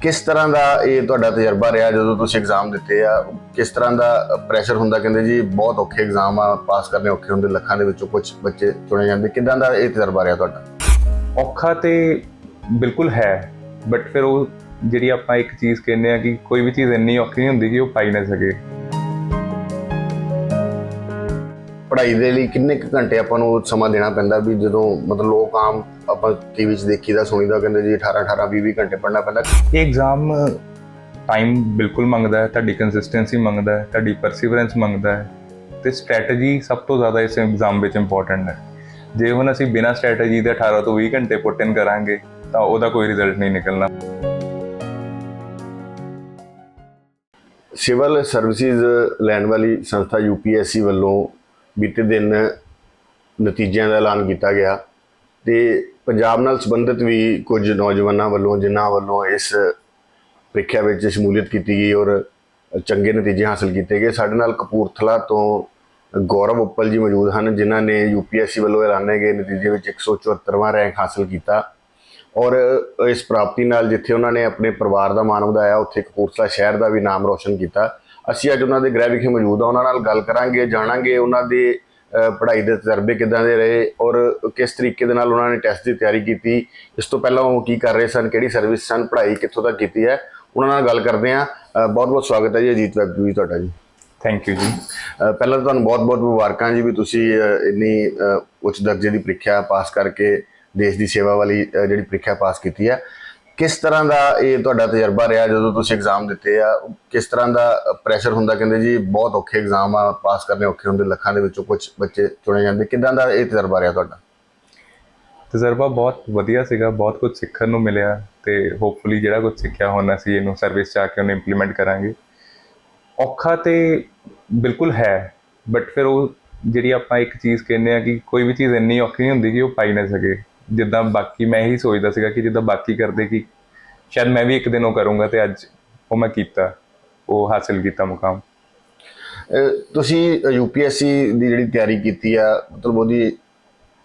ਕਿਸ ਤਰ੍ਹਾਂ ਦਾ ਇਹ ਤੁਹਾਡਾ ਤਜਰਬਾ ਰਿਹਾ ਜਦੋਂ ਤੁਸੀਂ ਐਗਜ਼ਾਮ ਦਿੱਤੇ ਆ? ਕਿਸ ਤਰ੍ਹਾਂ ਦਾ ਪ੍ਰੈਸ਼ਰ ਹੁੰਦਾ? ਕਹਿੰਦੇ ਜੀ, ਬਹੁਤ ਔਖੇ ਐਗਜ਼ਾਮ ਆ ਪਾਸ ਕਰਨੇ ਔਖੇ ਹੁੰਦੇ, ਲੱਖਾਂ ਦੇ ਵਿੱਚੋਂ ਕੁਝ ਬੱਚੇ ਚੁਣੇ ਜਾਂਦੇ। ਕਿਦਾਂ ਦਾ ਇਹ ਤਜਰਬਾ ਰਿਹਾ ਤੁਹਾਡਾ? ਔਖਾ ਤੇ ਬਿਲਕੁਲ ਹੈ ਬਟ ਫਿਰ ਉਹ ਜਿਹੜੀ ਆਪਾਂ ਇੱਕ ਚੀਜ਼ ਕਹਿੰਦੇ ਆ ਕਿ ਕੋਈ ਵੀ ਚੀਜ਼ ਇੰਨੀ ਔਖੀ ਨਹੀਂ ਹੁੰਦੀ ਕਿ ਉਹ ਪਾਈ ਨਾ ਸਕੇ। ਪੜ੍ਹਾਈ ਦੇ ਲਈ ਕਿੰਨੇ ਕੁ ਘੰਟੇ ਆਪਾਂ ਨੂੰ ਸਮਾਂ ਦੇਣਾ ਪੈਂਦਾ ਵੀ ਜਦੋਂ ਮਤਲਬ ਲੋਕ ਆਮ ਆਪਾਂ ਟੀਵੀ 'ਚ ਦੇਖੀਦਾ ਸੁਣੀਦਾ ਕਹਿੰਦੇ ਜੀ 18 18 20 20 ਘੰਟੇ ਪੜ੍ਹਨਾ ਪੈਂਦਾ। ਇਹ ਐਗਜ਼ਾਮ ਟਾਈਮ ਬਿਲਕੁਲ ਮੰਗਦਾ ਹੈ ਤੁਹਾਡੀ ਕੰਸਿਸਟੈਂਸੀ ਮੰਗਦਾ ਹੈ ਤੁਹਾਡੀ ਪਰਸੀਵਰੈਂਸ ਮੰਗਦਾ ਹੈ ਤੇ ਸਟ੍ਰੈਟਜੀ ਸਭ ਤੋਂ ਜ਼ਿਆਦਾ ਇਸ ਐਗਜ਼ਾਮ ਵਿੱਚ ਇੰਪੋਰਟੈਂਟ ਹੈ। ਜੇ ਹੁਣ ਅਸੀਂ ਬਿਨਾਂ ਸਟ੍ਰੈਟਜੀ ਦੇ 18 ਤੋਂ 20 ਘੰਟੇ ਪੁੱਟ ਇਨ ਕਰਾਂਗੇ ਤਾਂ ਉਹਦਾ ਕੋਈ ਰਿਜ਼ਲਟ ਨਹੀਂ ਨਿਕਲਣਾ। ਸਿਵਲ ਸਰਵਿਸਿਜ਼ ਲੈਣ ਵਾਲੀ ਸੰਸਥਾ ਯੂਪੀਐਸਸੀ ਵੱਲੋਂ ਬੀਤੇ ਦਿਨ ਨਤੀਜਿਆਂ ਦਾ ਐਲਾਨ ਕੀਤਾ ਗਿਆ ਤੇ ਪੰਜਾਬ ਨਾਲ ਸੰਬੰਧਿਤ ਵੀ ਕੁਝ ਨੌਜਵਾਨਾਂ ਵੱਲੋਂ, ਜਿਨ੍ਹਾਂ ਵੱਲੋਂ ਇਸ ਪ੍ਰੀਖਿਆ ਵਿੱਚ ਸ਼ਮੂਲੀਅਤ ਕੀਤੀ ਗਈ ਔਰ ਚੰਗੇ ਨਤੀਜੇ ਹਾਸਲ ਕੀਤੇ ਗਏ, ਸਾਡੇ ਨਾਲ ਕਪੂਰਥਲਾ ਤੋਂ ਗੌਰਵ ਉੱਪਲ ਜੀ ਮੌਜੂਦ ਹਨ, ਜਿਨ੍ਹਾਂ ਨੇ ਯੂਪੀਐਸਸੀ ਵੱਲੋਂ ਐਲਾਨੇ ਗਏ ਨਤੀਜੇ ਵਿੱਚ 174ਵਾਂ ਰੈਂਕ ਹਾਸਲ ਕੀਤਾ ਔਰ ਇਸ ਪ੍ਰਾਪਤੀ ਨਾਲ ਜਿੱਥੇ ਉਹਨਾਂ ਨੇ ਆਪਣੇ ਪਰਿਵਾਰ ਦਾ ਮਾਣ ਵਧਾਇਆ, ਉੱਥੇ ਕਪੂਰਥਲਾ ਸ਼ਹਿਰ ਦਾ ਵੀ ਨਾਮ ਰੋਸ਼ਨ ਕੀਤਾ। ਅਸੀਂ ਅੱਜ ਉਹਨਾਂ ਦੇ ਗ੍ਰਹਿ ਵਿਖੇ ਮੌਜੂਦ ਆ ਉਹਨਾਂ ਨਾਲ ਗੱਲ ਕਰਾਂਗੇ ਜਾਣਾਂਗੇ ਉਹਨਾਂ ਦੇ ਪੜ੍ਹਾਈ ਦੇ ਤਜਰਬੇ ਕਿਦਾਂ ਦੇ ਰਹੇ ਔਰ ਕਿਸ ਤਰੀਕੇ ਦੇ ਨਾਲ ਉਹਨਾਂ ਨੇ ਟੈਸਟ ਦੀ ਤਿਆਰੀ ਕੀਤੀ। ਇਸ ਤੋਂ ਪਹਿਲਾਂ ਉਹ ਕੀ ਕਰ ਰਹੇ ਸਨ ਕਿਹੜੀ ਸਰਵਿਸ ਸਨ ਪੜ੍ਹਾਈ ਕਿੱਥੋਂ ਤੱਕ ਕੀਤੀ ਹੈ ਉਹਨਾਂ ਨਾਲ ਗੱਲ ਕਰਦੇ ਹਾਂ। ਬਹੁਤ ਬਹੁਤ ਸਵਾਗਤ ਹੈ ਜੀ ਅਜੀਤ ਵੈਬ ਜੀ ਤੁਹਾਡਾ ਜੀ। ਥੈਂਕ ਯੂ ਜੀ। ਪਹਿਲਾਂ ਤਾਂ ਤੁਹਾਨੂੰ ਬਹੁਤ-ਬਹੁਤ ਮੁਬਾਰਕਾਂ ਜੀ ਵੀ ਤੁਸੀਂ ਇੰਨੀ ਉੱਚ ਦਰਜੇ ਦੀ ਪ੍ਰੀਖਿਆ ਪਾਸ ਕਰਕੇ ਦੇਸ਼ ਦੀ ਸੇਵਾ ਵਾਲੀ ਜਿਹੜੀ ਪ੍ਰੀਖਿਆ ਪਾਸ ਕੀਤੀ ਹੈ। ਕਿਸ ਤਰ੍ਹਾਂ ਦਾ ਇਹ ਤੁਹਾਡਾ ਤਜਰਬਾ ਰਿਹਾ ਜਦੋਂ ਤੁਸੀਂ ਐਗਜ਼ਾਮ ਦਿੱਤੇ ਆ? ਕਿਸ ਤਰ੍ਹਾਂ ਦਾ ਪ੍ਰੈਸ਼ਰ ਹੁੰਦਾ? ਕਹਿੰਦੇ ਜੀ, ਬਹੁਤ ਔਖੇ ਐਗਜ਼ਾਮ ਆ ਪਾਸ ਕਰਨੇ ਔਖੇ ਹੁੰਦੇ, ਲੱਖਾਂ ਦੇ ਵਿੱਚੋਂ ਕੁਝ ਬੱਚੇ ਚੁਣੇ ਜਾਂਦੇ। ਕਿਦਾਂ ਦਾ ਇਹ ਤਜਰਬਾ ਰਿਹਾ ਤੁਹਾਡਾ? ਤਜਰਬਾ ਬਹੁਤ ਵਧੀਆ ਸੀਗਾ, ਬਹੁਤ ਕੁਝ ਸਿੱਖਣ ਨੂੰ ਮਿਲਿਆ ਤੇ ਹੋਪਫੁਲੀ ਜਿਹੜਾ ਕੁਝ ਸਿੱਖਿਆ ਹੁਣ ਅਸੀਂ ਇਹਨੂੰ ਸਰਵਿਸ ਚ ਆ ਕੇ ਉਹਨੂੰ ਇੰਪਲੀਮੈਂਟ ਕਰਾਂਗੇ। ਔਖਾ ਤੇ ਬਿਲਕੁਲ ਹੈ ਬਟ ਫਿਰ ਉਹ ਜਿਹੜੀ ਆਪਾਂ ਇੱਕ ਚੀਜ਼ ਕਹਿੰਦੇ ਆ ਕਿ ਕੋਈ ਵੀ ਚੀਜ਼ ਇੰਨੀ ਔਖੀ ਨਹੀਂ ਹੁੰਦੀ ਕਿ ਉਹ ਪਾਈ ਨਾ ਸਕੇ। ਜਿੱਦਾਂ ਬਾਕੀ ਮੈਂ ਇਹੀ ਸੋਚਦਾ ਸੀਗਾ ਕਿ ਜਿੱਦਾਂ ਬਾਕੀ ਕਰਦੇ ਕਿ ਸ਼ਾਇਦ ਮੈਂ ਵੀ ਇੱਕ ਦਿਨ ਉਹ ਕਰੂੰਗਾ ਤੇ ਅੱਜ ਉਹ ਮੈਂ ਕੀਤਾ ਉਹ ਹਾਸਿਲ ਕੀਤਾ ਮੁਕਾਮ। ਤੁਸੀਂ ਯੂਪੀਐਸਸੀ ਦੀ ਜਿਹੜੀ ਤਿਆਰੀ ਕੀਤੀ ਆ ਮਤਲਬ ਉਹਦੀ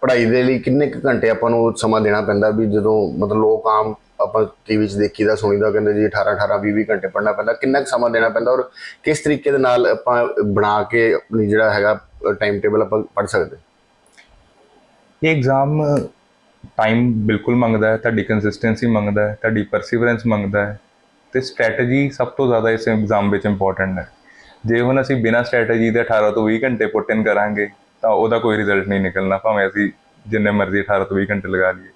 ਪੜ੍ਹਾਈ ਦੇ ਲਈ ਕਿੰਨੇ ਕੁ ਘੰਟੇ ਆਪਾਂ ਨੂੰ ਸਮਾਂ ਦੇਣਾ ਪੈਂਦਾ ਵੀ ਜਦੋਂ ਮਤਲਬ ਲੋਕ ਆਮ ਆਪਾਂ ਟੀਵੀ 'ਚ ਦੇਖੀਦਾ ਸੁਣੀਦਾ ਕਹਿੰਦੇ ਜੀ 18 18 20 20 ਘੰਟੇ ਪੜ੍ਹਨਾ ਪੈਂਦਾ ਕਿੰਨਾ ਕੁ ਸਮਾਂ ਦੇਣਾ ਪੈਂਦਾ ਔਰ ਕਿਸ ਤਰੀਕੇ ਦੇ ਨਾਲ ਆਪਾਂ ਬਣਾ ਕੇ ਆਪਣੀ ਜਿਹੜਾ ਹੈਗਾ ਟਾਈਮ ਟੇਬਲ ਆਪਾਂ ਪੜ੍ਹ ਸਕਦੇ? ਇਹ ਐਗਜ਼ਾਮ ਟਾਈਮ ਬਿਲਕੁਲ ਮੰਗਦਾ ਹੈ, ਤੁਹਾਡੀ ਕੰਸਿਸਟੈਂਸੀ ਮੰਗਦਾ ਹੈ, ਤੁਹਾਡੀ ਪਰਸੀਵਰੈਂਸ ਮੰਗਦਾ ਹੈ ਤੇ ਸਟ੍ਰੈਟਜੀ ਸਭ ਤੋਂ ਜ਼ਿਆਦਾ ਇਸ ਐਗਜ਼ਾਮ ਵਿੱਚ ਇੰਪੋਰਟੈਂਟ ਹੈ। ਜੇ ਹੁਣ ਅਸੀਂ ਬਿਨਾਂ ਸਟ੍ਰੈਟਜੀ ਦੇ 18 ਤੋਂ 20 ਘੰਟੇ ਪੁੱਟ ਇਨ ਕਰਾਂਗੇ, ਤਾਂ ਉਹਦਾ ਕੋਈ ਰਿਜ਼ਲਟ ਨਹੀਂ ਨਿਕਲਣਾ, ਭਾਵੇਂ ਅਸੀਂ ਜਿੰਨੇ ਮਰਜ਼ੀ 18 ਤੋਂ 20 ਘੰਟੇ ਲਗਾ ਲਈਏ।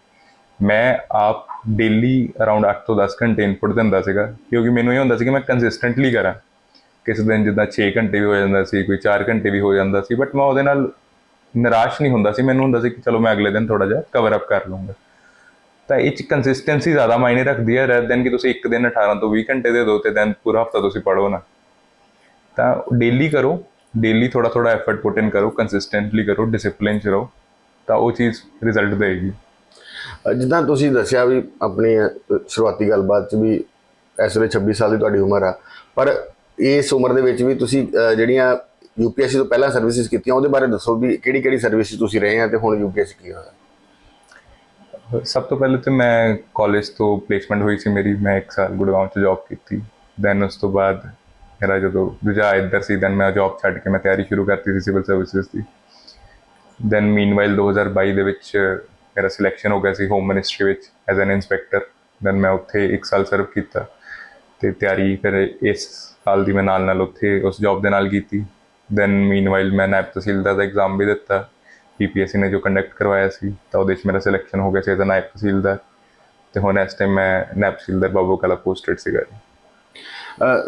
ਮੈਂ ਆਪ ਡੇਲੀ ਅਰਾਊਂਡ 8 ਤੋਂ 10 ਘੰਟੇ ਇਨਪੁਟ ਦਿੰਦਾ ਸੀਗਾ, ਕਿਉਂਕਿ ਮੈਨੂੰ ਇਹ ਹੁੰਦਾ ਸੀ ਕਿ ਮੈਂ ਕੰਸਿਸਟੈਂਟਲੀ ਕਰਾਂ। ਕਿਸੇ ਦਿਨ ਜਿੱਦਾਂ 6 ਘੰਟੇ ਵੀ ਹੋ ਜਾਂਦਾ ਸੀ, ਕੋਈ 4 ਘੰਟੇ ਵੀ ਹੋ ਜਾਂਦਾ ਸੀ ਬਟ ਮੈਂ ਉਹਦੇ ਨਾਲ ਨਿਰਾਸ਼ ਨਹੀਂ ਹੁੰਦਾ ਸੀ। ਮੈਨੂੰ ਹੁੰਦਾ ਸੀ ਕਿ ਚਲੋ ਮੈਂ ਅਗਲੇ ਦਿਨ ਥੋੜਾ ਜਿਹਾ ਕਵਰ ਅਪ ਕਰ ਲਵਾਂਗਾ ਤਾਂ ਇਹ ਚ ਕੰਸਿਸਟੈਂਸੀ ਜ਼ਿਆਦਾ ਮਾਇਨੇ ਰੱਖਦੀ ਹੈ। ਰੈਦਰ ਦੈਨ ਕਿ ਤੁਸੀਂ ਇੱਕ ਦਿਨ 18 ਤੋਂ 20 ਘੰਟੇ ਦੇ ਦਿਓ ਤੇ ਦੈਨ ਪੂਰਾ ਹਫਤਾ ਤੁਸੀਂ ਪੜੋ ਨਾ। ਤਾਂ ਡੇਲੀ ਕਰੋ। ਡੇਲੀ ਥੋੜਾ ਥੋੜਾ ਐਫਰਟ ਪੁਟ ਇਨ ਕਰੋ। ਕੰਸਿਸਟੈਂਟਲੀ ਕਰੋ। ਡਿਸਪਲਿਨ ਚ ਰਹੋ। ਤਾਂ ਉਹ ਚੀਜ਼ ਰਿਜ਼ਲਟ ਦੇਗੀ ਜਿੱਦਾਂ ਤੁਸੀਂ ਦੱਸਿਆ ਵੀ ਆਪਣੀ ਸ਼ੁਰੂਆਤੀ ਗੱਲਬਾਤ 'ਚ ਵੀ ਇਸ ਵੇਲੇ 26 ਸਾਲ ਦੀ ਤੁਹਾਡੀ ਉਮਰ ਆ। ਪਰ ਇਸ ਉਮਰ ਦੇ ਵਿੱਚ ਵੀ ਤੁਸੀਂ ਜਿਹੜੀਆਂ ਯੂਪੀਐਸਸੀ ਤੋਂ ਪਹਿਲਾਂ ਸਰਵਿਸਿਜ਼ ਕੀਤੀਆਂ, ਉਹਦੇ ਬਾਰੇ ਦੱਸੋ ਵੀ ਕਿਹੜੀ ਕਿਹੜੀ ਸਰਵਿਸ ਤੁਸੀਂ ਰਹੇ ਆ ਤੇ ਹੁਣ ਯੂਪੀਐਸਸੀ ਕੀ ਹੋਇਆ? ਸਭ ਤੋਂ ਪਹਿਲੇ ਤੇ ਮੈਂ ਕਾਲਜ ਤੋਂ ਪਲੇਸਮੈਂਟ ਹੋਈ ਸੀ ਮੇਰੀ, ਮੈਂ ਇੱਕ ਸਾਲ ਗੁੜਗਾਉਂ ਚ ਜੌਬ ਕੀਤੀ। ਦੈਨ ਉਸ ਤੋਂ ਬਾਅਦ ਮੇਰਾ ਜਦੋਂ ਦੂਜਾ ਇੱਧਰ ਸੀ ਦੈਨ ਮੈਂ ਜੌਬ ਛੱਡ ਕੇ ਮੈਂ ਤਿਆਰੀ ਸ਼ੁਰੂ ਕਰਤੀ ਸੀ ਸਿਵਲ ਸਰਵਿਸਿਜ਼ ਦੀ। ਦੈਨ ਮੀਨਵਾਈਲ 2022 ਦੇ ਵਿੱਚ ਮੇਰਾ ਸਿਲੈਕਸ਼ਨ ਹੋ ਗਿਆ ਸੀ ਹੋਮ ਮਿਨਿਸਟਰੀ ਵਿੱਚ ਐਜ਼ ਐਨ ਇਨਸਪੈਕਟਰ ਦੈਨ ਮੈਂ ਉੱਥੇ ਇੱਕ ਸਾਲ ਸਰਵ ਕੀਤਾ ਤੇ ਤਿਆਰੀ ਫਿਰ ਇਸ ਸਾਲ ਦੀ ਮੈਂ ਨਾਲ ਨਾਲ ਉੱਥੇ ਉਸ ਜੌਬ ਦੇ ਨਾਲ ਕੀਤੀ। ਦੈਨ ਮੀਨਵਾਈਲ ਮੈਂ ਨੈਬ ਤਹਿਸੀਲਦਾਰ ਦਾ ਐਗਜ਼ਾਮ ਵੀ ਦਿੱਤਾ। ਪੀਪੀਐਸਸੀ ਨੇ ਜੋ ਕੰਡਕਟ ਕਰਵਾਇਆ ਸੀ ਤਾਂ ਉਹਦੇ 'ਚ ਮੇਰਾ ਸਿਲੈਕਸ਼ਨ ਹੋ ਗਿਆ ਸੀ ਐਜ਼ ਨਾਇਬ ਤਹਿਸੀਲਦਾਰ ਤੇ ਹੁਣ ਇਸ ਟਾਈਮ ਮੈਂ ਨਾਇਬ ਤਹਿਸੀਲਦਾਰ ਬਾਬੂ ਕਲਾ ਪੋਸਟਡ ਸੀਗਾ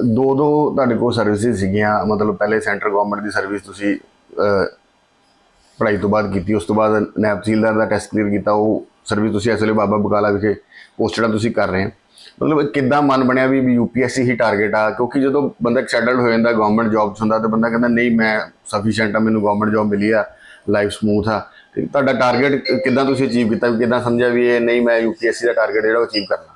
ਦੋ ਦੋ ਤੁਹਾਡੇ ਕੋਲ ਸਰਵਿਸਿਜ਼ ਸੀਗੀਆਂ। ਮਤਲਬ ਪਹਿਲੇ ਸੈਂਟਰ ਗਵਰਨਮੈਂਟ ਦੀ ਸਰਵਿਸ ਤੁਸੀਂ ਅ, ਪੜ੍ਹਾਈ ਤੋਂ ਬਾਅਦ ਕੀਤੀ ਉਸ ਤੋਂ ਬਾਅਦ ਨਾਇਬ ਤਹਿਸੀਲਦਾਰ ਦਾ ਟੈਸਟ ਕਲੀਅਰ ਕੀਤਾ। ਉਹ ਸਰਵਿਸ ਤੁਸੀਂ ਇਸ ਵੇਲੇ ਬਾਬਾ ਬਕਾਲਾ ਵਿਖੇ ਪੋਸਟਡਾਂ ਤੁਸੀਂ ਕਰ ਰਹੇ ਹੋ। ਮਤਲਬ ਕਿੱਦਾਂ ਮਨ ਬਣਿਆ ਵੀ ਯੂਪੀਐਸਸੀ ਹੀ ਟਾਰਗੇਟ ਆ? ਕਿਉਂਕਿ ਜਦੋਂ ਬੰਦਾ ਸੈਟਲਡ ਹੋ ਜਾਂਦਾ ਗਵਰਨਮੈਂਟ ਜੌਬ 'ਚ ਹੁੰਦਾ, ਤਾਂ ਬੰਦਾ ਕਹਿੰਦਾ, ਨਹੀਂ, ਮੈਂ ਸਫੀਸ਼ੀਐਂਟ ਆ, ਮੈਨੂੰ ਗਵਰਨਮੈਂਟ ਜੌਬ ਮਿਲੀ ਆ ਲਾਈਫ ਸਮੂਥ ਆ। ਤੇ ਤੁਹਾਡਾ ਟਾਰਗੇਟ ਕਿੱਦਾਂ ਤੁਸੀਂ ਅਚੀਵ ਕੀਤਾ? ਵੀ ਕਿੱਦਾਂ ਸਮਝਿਆ ਵੀ ਇਹ ਨਹੀਂ, ਮੈਂ ਯੂਪੀਐਸਸੀ ਦਾ ਟਾਰਗੇਟ ਜਿਹੜਾ ਉਹ ਅਚੀਵ ਕਰਨਾ?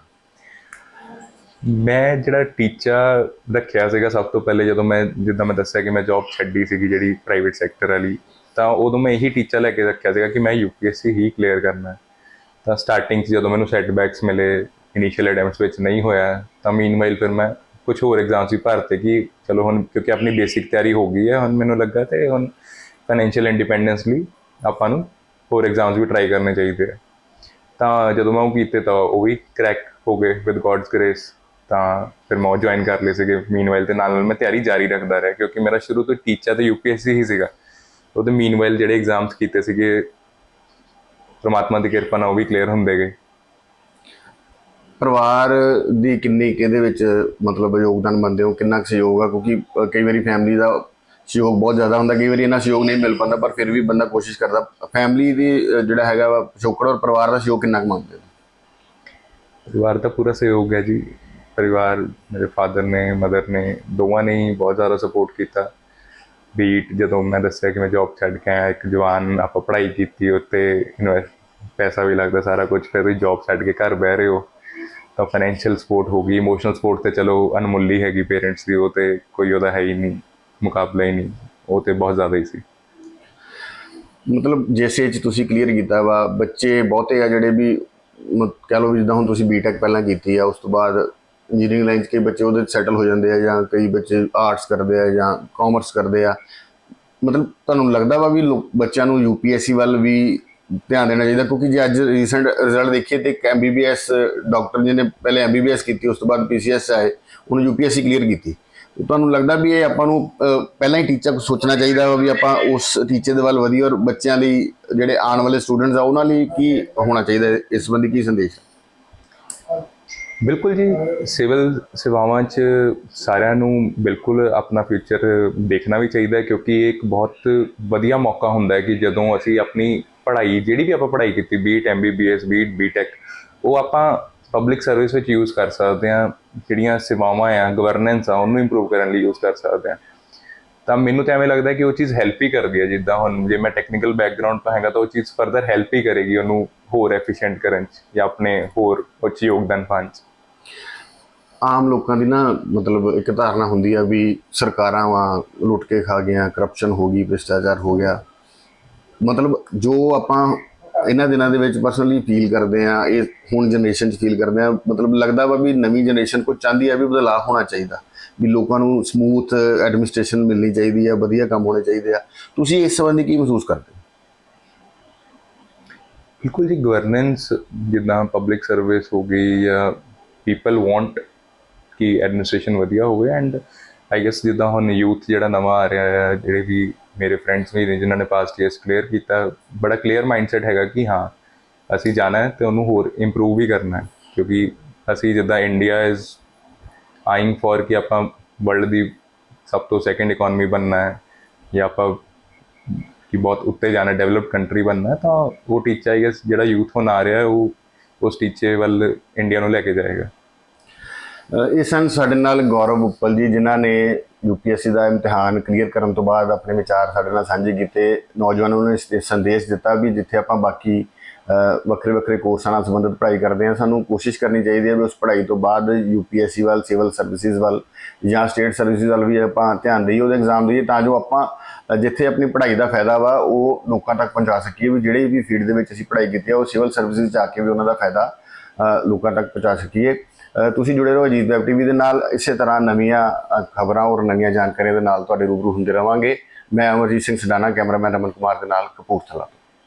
ਮੈਂ ਜਿਹੜਾ ਟੀਚਾ ਰੱਖਿਆ ਸੀਗਾ ਸਭ ਤੋਂ ਪਹਿਲੇ, ਜਦੋਂ ਮੈਂ ਜਿੱਦਾਂ ਮੈਂ ਦੱਸਿਆ ਕਿ ਮੈਂ ਜੌਬ ਛੱਡੀ ਸੀਗੀ ਜਿਹੜੀ ਪ੍ਰਾਈਵੇਟ ਸੈਕਟਰ ਵਾਲੀ, ਤਾਂ ਉਦੋਂ ਮੈਂ ਇਹੀ ਟੀਚਾ ਲੈ ਕੇ ਰੱਖਿਆ ਸੀਗਾ ਕਿ ਮੈਂ ਯੂਪੀਐਸਸੀ ਹੀ ਕਲੀਅਰ ਕਰਨਾ। ਤਾਂ ਸਟਾਰਟਿੰਗ 'ਚ ਜਦੋਂ ਮੈਨੂੰ ਸੈਟਬੈਕਸ ਮਿਲੇ ਇਨੀਸ਼ੀਅਲ ਅਟੈਂਪਟਸ ਵਿੱਚ ਨਹੀਂ ਹੋਇਆ ਤਾਂ ਮੀਨਵਾਈਲ ਫਿਰ ਮੈਂ ਕੁਝ ਹੋਰ ਐਗਜ਼ਾਮਸ ਵੀ ਭਰਤੇ ਕਿ ਚਲੋ ਹੁਣ ਕਿਉਂਕਿ ਆਪਣੀ ਬੇਸਿਕ ਤਿਆਰੀ ਹੋ ਗਈ ਹੈ, ਹੁਣ ਮੈਨੂੰ ਲੱਗਾ ਤੇ ਹੁਣ ਫਾਈਨੈਂਸ਼ੀਅਲ ਇੰਡੀਪੈਂਡੈਂਸ ਲਈ ਆਪਾਂ ਨੂੰ ਹੋਰ ਐਗਜ਼ਾਮਸ ਵੀ ਟਰਾਈ ਕਰਨੇ ਚਾਹੀਦੇ ਆ। ਤਾਂ ਜਦੋਂ ਮੈਂ ਉਹ ਕੀਤੇ ਤਾਂ ਉਹ ਵੀ ਕਰੈਕ ਹੋ ਗਏ ਵਿਦ ਗੋਡਸ ਗ੍ਰੇਸ ਤਾਂ ਫਿਰ ਮੈਂ ਉਹ ਜੁਆਇਨ ਕਰ ਲਏ ਸੀਗੇ। ਮੀਨਵਾਈਲ ਤੇ ਨਾਲ ਨਾਲ ਮੈਂ ਤਿਆਰੀ ਜਾਰੀ ਰੱਖਦਾ ਰਿਹਾ ਕਿਉਂਕਿ ਮੇਰਾ ਸ਼ੁਰੂ ਤੋਂ ਟੀਚਾ ਤੇ ਯੂਪੀਐਸਸੀ ਹੀ ਸੀਗਾ। ਉਹਦੇ ਮੀਨਵਾਈਲ ਜਿਹੜੇ ਐਗਜ਼ਾਮਸ ਕੀਤੇ ਸੀਗੇ, ਪ੍ਰਮਾਤਮਾ ਦੀ ਕਿਰਪਾ ਨਾਲ ਉਹ ਵੀ ਕਲੀਅਰ ਹੁੰਦੇ ਗਏ। ਪਰਿਵਾਰ ਦੀ ਕਿੰਨੀ ਕਿਹਦੇ ਵਿੱਚ ਮਤਲਬ ਯੋਗਦਾਨ ਮੰਨਦੇ ਹੋ ਕਿੰਨਾ ਕੁ ਸਹਿਯੋਗ ਆ? ਕਿਉਂਕਿ ਅ, ਕਈ ਵਾਰੀ ਫੈਮਿਲੀ ਦਾ ਸਹਿਯੋਗ ਬਹੁਤ ਜ਼ਿਆਦਾ ਹੁੰਦਾ ਕਈ ਵਾਰੀ ਇਹਨਾਂ ਸਹਿਯੋਗ ਨਹੀਂ ਮਿਲ ਪਾਉਂਦਾ ਪਰ ਫਿਰ ਵੀ ਬੰਦਾ ਕੋਸ਼ਿਸ਼ ਕਰਦਾ। ਫੈਮਿਲੀ ਦੀ ਅ, ਜਿਹੜਾ ਹੈਗਾ ਵਾ ਪਿਛੋਕੜ ਔਰ ਪਰਿਵਾਰ ਦਾ ਸਹਿਯੋਗ ਕਿੰਨਾ ਕੁ ਮੰਨਦੇ ਹੋ? ਪਰਿਵਾਰ ਦਾ ਪੂਰਾ ਸਹਿਯੋਗ ਹੈ ਜੀ। ਪਰਿਵਾਰ ਮੇਰੇ ਫਾਦਰ ਨੇ ਮਦਰ ਨੇ ਦੋਵਾਂ ਨੇ ਹੀ ਬਹੁਤ ਜ਼ਿਆਦਾ ਸਪੋਰਟ ਕੀਤਾ। ਬੀਟ ਜਦੋਂ ਮੈਂ ਦੱਸਿਆ ਕਿ ਮੈਂ ਜੌਬ ਛੱਡ ਕੇ ਆਇਆ ਇੱਕ ਜਵਾਨ ਆਪਾਂ ਪੜ੍ਹਾਈ ਕੀਤੀ ਉੱਤੇ ਇਨਵੈਸਟ ਪੈਸਾ ਵੀ ਲੱਗਦਾ ਸਾਰਾ ਕੁਝ ਫਿਰ ਤੁਸੀਂ ਜੌਬ ਛੱਡ ਕੇ ਘਰ ਬਹਿ ਰਹੇ ਹੋ। ਤਾਂ ਫਾਈਨੈਂਸ਼ੀਅਲ ਸਪੋਰਟ ਹੋ ਗਈ ਇਮੋਸ਼ਨਲ ਸਪੋਰਟ ਤੇ ਚਲੋ ਅਨਮੁੱਲੀ ਹੈਗੀ ਪੇਰੈਂਟਸ ਦੀ, ਉਹ ਤੇ ਕੋਈ ਉਹਦਾ ਹੈ ਹੀ ਨਹੀਂ, ਮੁਕਾਬਲਾ ਹੀ ਨਹੀਂ, ਉਹ ਤੇ ਬਹੁਤ ਜ਼ਿਆਦਾ ਹੀ ਸੀ। ਮਤਲਬ ਜਿਸ ਏਜ 'ਚ ਤੁਸੀਂ ਕਲੀਅਰ ਕੀਤਾ ਵਾ, ਬੱਚੇ ਬਹੁਤੇ ਆ ਜਿਹੜੇ ਵੀ, ਮ- ਕਹਿ ਲਓ ਵੀ ਜਿੱਦਾਂ ਹੁਣ ਤੁਸੀਂ ਬੀਟੈਕ ਪਹਿਲਾਂ ਕੀਤੀ ਆ, ਉਸ ਤੋਂ ਬਾਅਦ ਇੰਜੀਨੀਅਰਿੰਗ ਲਾਈਨ 'ਚ ਕਈ ਬੱਚੇ ਉਹਦੇ ਸੈਟਲ ਹੋ ਜਾਂਦੇ ਆ ਜਾਂ ਕਈ ਬੱਚੇ ਆਰਟਸ ਕਰਦੇ ਆ ਜਾਂ ਕਾਮਰਸ ਕਰਦੇ ਆ। ਮਤਲਬ ਤੁਹਾਨੂੰ ਲੱਗਦਾ ਵਾ ਵੀ ਲੋ- ਬੱਚਿਆਂ ਨੂੰ ਯੂਪੀਐਸਸੀ ਵੱਲ ਵੀ ਧਿਆਨ ਦੇਣਾ ਚਾਹੀਦਾ, ਕਿਉਂਕਿ ਜੇ ਅੱਜ ਰੀਸੈਂਟ ਰਿਜ਼ਲਟ ਦੇਖੀਏ ਤੇ ਇੱਕ ਐਮਬੀਬੀਐਸ ਡਾਕਟਰ ਜਿਹਨੇ ਪਹਿਲੇ ਐਮਬੀਬੀਐਸ ਕੀਤੀ, ਉਸ ਤੋਂ ਬਾਅਦ ਪੀਸੀਐਸ ਆਏ ਉਹਨੇ ਯੂਪੀਐਸਸੀ ਕਲੀਅਰ ਕੀਤੀ। ਤੁਹਾਨੂੰ ਲੱਗਦਾ ਵੀ ਇਹ ਆਪਾਂ ਨੂੰ ਪਹਿਲਾਂ ਹੀ ਟੀਚਰ ਸੋਚਣਾ ਚਾਹੀਦਾ ਵਾ ਵੀ ਆਪਾਂ ਉਸ ਟੀਚਰ ਦੇ ਵੱਲ ਵਧੀਆ ਔਰ ਬੱਚਿਆਂ ਲਈ ਜਿਹੜੇ ਆਉਣ ਵਾਲੇ ਸਟੂਡੈਂਟਸ ਆ, ਉਹਨਾਂ ਲਈ ਕੀ ਹੋਣਾ ਚਾਹੀਦਾ ਇਸ ਸੰਬੰਧੀ ਕੀ ਸੰਦੇਸ਼? ਬਿਲਕੁਲ ਜੀ, ਸਿਵਲ ਸੇਵਾਵਾਂ 'ਚ ਸਾਰਿਆਂ ਨੂੰ ਬਿਲਕੁਲ ਆਪਣਾ ਫਿਊਚਰ ਦੇਖਣਾ ਵੀ ਚਾਹੀਦਾ ਕਿਉਂਕਿ ਇਹ ਇੱਕ ਬਹੁਤ ਵਧੀਆ ਮੌਕਾ ਹੁੰਦਾ ਹੈ ਕਿ ਜਦੋਂ ਅਸੀਂ ਆਪਣੀ ਪੜ੍ਹਾਈ, ਜਿਹੜੀ ਵੀ ਆਪਾਂ ਪੜ੍ਹਾਈ ਕੀਤੀ ਬੀਟ ਐਮਬੀਬੀਐਸ ਬੀਟ ਬੀਟੈਕ ਉਹ ਆਪਾਂ ਪਬਲਿਕ ਸਰਵਿਸ ਵਿੱਚ ਯੂਜ਼ ਕਰ ਸਕਦੇ ਹਾਂ, ਜਿਹੜੀਆਂ ਸੇਵਾਵਾਂ ਆ ਗਵਰਨੈਂਸ ਆ, ਉਹਨੂੰ ਇੰਪਰੂਵ ਕਰਨ ਲਈ ਯੂਜ਼ ਕਰ ਸਕਦੇ ਹਾਂ। ਤਾਂ ਮੈਨੂੰ ਤਾਂ ਐਵੇਂ ਲੱਗਦਾ ਕਿ ਉਹ ਚੀਜ਼ ਹੈਲਪ ਹੀ ਕਰਦੀ ਹੈ, ਜਿੱਦਾਂ ਹੁਣ ਜੇ ਮੈਂ ਟੈਕਨੀਕਲ ਬੈਕਗ੍ਰਾਉਂਡ ਤੋਂ ਹੈਗਾ ਤਾਂ ਉਹ ਚੀਜ਼ ਫਰਦਰ ਹੈਲਪ ਹੀ ਕਰੇਗੀ ਉਹਨੂੰ ਹੋਰ ਐਫੀਸ਼ੀਐਂਟ ਕਰਨ 'ਚ ਜਾਂ ਆਪਣੇ ਹੋਰ ਉੱਚ ਯੋਗਦਾਨ ਪਾਉਣ 'ਚ। ਆਮ ਲੋਕਾਂ ਦੀ ਨਾ ਮਤਲਬ ਇੱਕ ਧਾਰਨਾ ਹੁੰਦੀ ਆ ਵੀ ਸਰਕਾਰਾਂ ਵਾ ਲੁੱਟ ਕੇ ਖਾ ਗਈਆਂ ਕਰਪਸ਼ਨ ਹੋ ਗਈ, ਭ੍ਰਿਸ਼ਟਾਚਾਰ ਹੋ ਗਿਆ। ਮਤਲਬ ਜੋ ਆਪਾਂ ਇਹਨਾਂ ਦਿਨਾਂ ਦੇ ਵਿੱਚ ਪਰਸਨਲੀ ਫੀਲ ਕਰਦੇ ਆ ਇਹ ਹੁਣ ਜਨਰੇਸ਼ਨ 'ਚ ਫੀਲ ਕਰਦੇ ਆ ਮਤਲਬ ਲੱਗਦਾ ਵਾ ਵੀ ਨਵੀਂ ਜਨਰੇਸ਼ਨ ਕੋ ਚਾਹੁੰਦੀ ਆ ਵੀ ਬਦਲਾਅ ਹੋਣਾ ਚਾਹੀਦਾ, ਵੀ ਲੋਕਾਂ ਨੂੰ ਸਮੂਥ ਐਡਮਿਨਿਸਟ੍ਰੇਸ਼ਨ ਮਿਲਣੀ ਚਾਹੀਦੀ ਆ, ਵਧੀਆ ਕੰਮ ਹੋਣੇ ਚਾਹੀਦੇ ਆ। ਤੁਸੀਂ ਇਸ ਸੰਬੰਧੀ ਕੀ ਮਹਿਸੂਸ ਕਰਦੇ ਹੋ? ਬਿਲਕੁਲ ਜੀ ਗਵਰਨੈਂਸ ਜਿੱਦਾਂ ਪਬਲਿਕ ਸਰਵਿਸ ਹੋ ਗਈ ਜਾਂ ਪੀਪਲ ਵਾਂਟ ਕਿ ਐਡਮਿਨਿਸਟ੍ਰੇਸ਼ਨ ਵਧੀਆ ਹੋਵੇ ਐਂਡ ਆਈ ਗੈਸ ਜਿੱਦਾਂ ਹੁਣ ਯੂਥ ਜਿਹੜਾ ਨਵਾਂ ਆ ਰਿਹਾ ਹੈ ਜਿਹੜੇ ਵੀ ਮੇਰੇ ਫਰੈਂਡਸ ਵੀ ਨੇ ਜਿਨ੍ਹਾਂ ਨੇ ਪਾਸਟ ਈਅਰਸ ਕਲੀਅਰ ਕੀਤਾ ਬੜਾ ਕਲੀਅਰ ਮਾਈਂਡਸੈਟ ਹੈਗਾ ਕਿ ਹਾਂ ਅਸੀਂ ਜਾਣਾ ਹੈ ਤੇ ਉਹਨੂੰ ਹੋਰ ਇੰਪਰੂਵ ਵੀ ਕਰਨਾ ਹੈ ਕਿਉਂਕਿ ਅਸੀਂ ਜਿੱਦਾਂ ਇੰਡੀਆ ਇਜ਼ ਆਇੰਗ ਫॉर ਕਿ ਆਪਾਂ ਵਰਲਡ ਦੀ ਸਭ ਤੋਂ ਸੈਕੰਡ ਇਕਨੋਮੀ ਬਣਨਾ ਹੈ ਜਾਂ ਆਪਾਂ ਕਿ ਬਹੁਤ ਉੱਤੇ ਜਾਣਾ ਡਿਵੈਲਪ ਕੰਟਰੀ ਬਣਨਾ ਹੈ, ਤਾਂ ਉਹ ਟੀਚਾ ਆਈ ਗੈਸ ਜਿਹੜਾ ਯੂਥ ਹੁਣ ਆ ਰਿਹਾ ਉਹ ਉਸ ਟੀਚੇ ਵੱਲ ਇੰਡੀਆ ਨੂੰ ਲੈ ਕੇ ਜਾਏਗਾ। ਇਹ ਸਨ ਸਾਡੇ ਨਾਲ ਗੌਰਵ ਉੱਪਲ ਜੀ ਜਿਨ੍ਹਾਂ ਨੇ ਯੂਪੀਐਸਸੀ ਦਾ ਇਮਤਿਹਾਨ ਕਲੀਅਰ ਕਰਨ ਤੋਂ ਬਾਅਦ ਆਪਣੇ ਵਿਚਾਰ ਸਾਡੇ ਨਾਲ ਸਾਂਝੇ ਕੀਤੇ। ਨੌਜਵਾਨਾਂ ਨੂੰ ਸੰਦੇਸ਼ ਦਿੱਤਾ ਵੀ ਜਿੱਥੇ ਆਪਾਂ ਬਾਕੀ ਵੱਖਰੇ ਵੱਖਰੇ ਕੋਰਸਾਂ ਨਾਲ ਸੰਬੰਧਿਤ ਪੜ੍ਹਾਈ ਕਰਦੇ ਹਾਂ, ਸਾਨੂੰ ਕੋਸ਼ਿਸ਼ ਕਰਨੀ ਚਾਹੀਦੀ ਹੈ ਵੀ ਉਸ ਪੜ੍ਹਾਈ ਤੋਂ ਬਾਅਦ ਯੂਪੀਐਸਸੀ ਵੱਲ, ਸਿਵਲ ਸਰਵਿਸਿਜ਼ ਵੱਲ ਜਾਂ ਸਟੇਟ ਸਰਵਿਸਿਜ਼ ਵੱਲ ਵੀ ਆਪਾਂ ਧਿਆਨ ਦੇਈਏ, ਉਹਦੇ ਐਗਜ਼ਾਮ ਦੇਈਏ ਤਾਂ ਜੋ ਆਪਾਂ ਜਿੱਥੇ ਆਪਣੀ ਪੜ੍ਹਾਈ ਦਾ ਫਾਇਦਾ ਵਾ, ਉਹ ਲੋਕਾਂ ਤੱਕ ਪਹੁੰਚਾ ਸਕੀਏ ਵੀ ਜਿਹੜੇ ਵੀ ਫੀਲਡ ਦੇ ਵਿੱਚ ਅਸੀਂ ਪੜ੍ਹਾਈ ਕੀਤੀ ਆ ਉਹ ਸਿਵਲ ਸਰਵਿਸਿਜ਼ ਜਾ ਕੇ ਵੀ ਉਹਨਾਂ ਦਾ ਫਾਇਦਾ ਲੋਕਾਂ ਤੱਕ ਪਹੁੰਚਾ ਸਕੀਏ। ਤੁਸੀਂ ਜੁੜੇ ਰਹੋ ਅਜੀਤ ਵੈਬ ਟੀਵੀ ਦੇ ਨਾਲ। ਇਸੇ ਤਰ੍ਹਾਂ ਨਵੀਆਂ ਖਬਰਾਂ ਔਰ ਨਵੀਆਂ ਜਾਣਕਾਰੀਆਂ ਦੇ ਨਾਲ ਤੁਹਾਡੇ ਰੂਬਰੂ ਹੁੰਦੇ ਰਵਾਂਗੇ। ਮੈਂ ਅਮਰਜੀਤ ਸਿੰਘ ਸਡਾਨਾ ਕੈਮਰਾਮੈਨ ਰਮਨ ਕੁਮਾਰ ਦੇ ਨਾਲ ਕਪੂਰਥਲਾ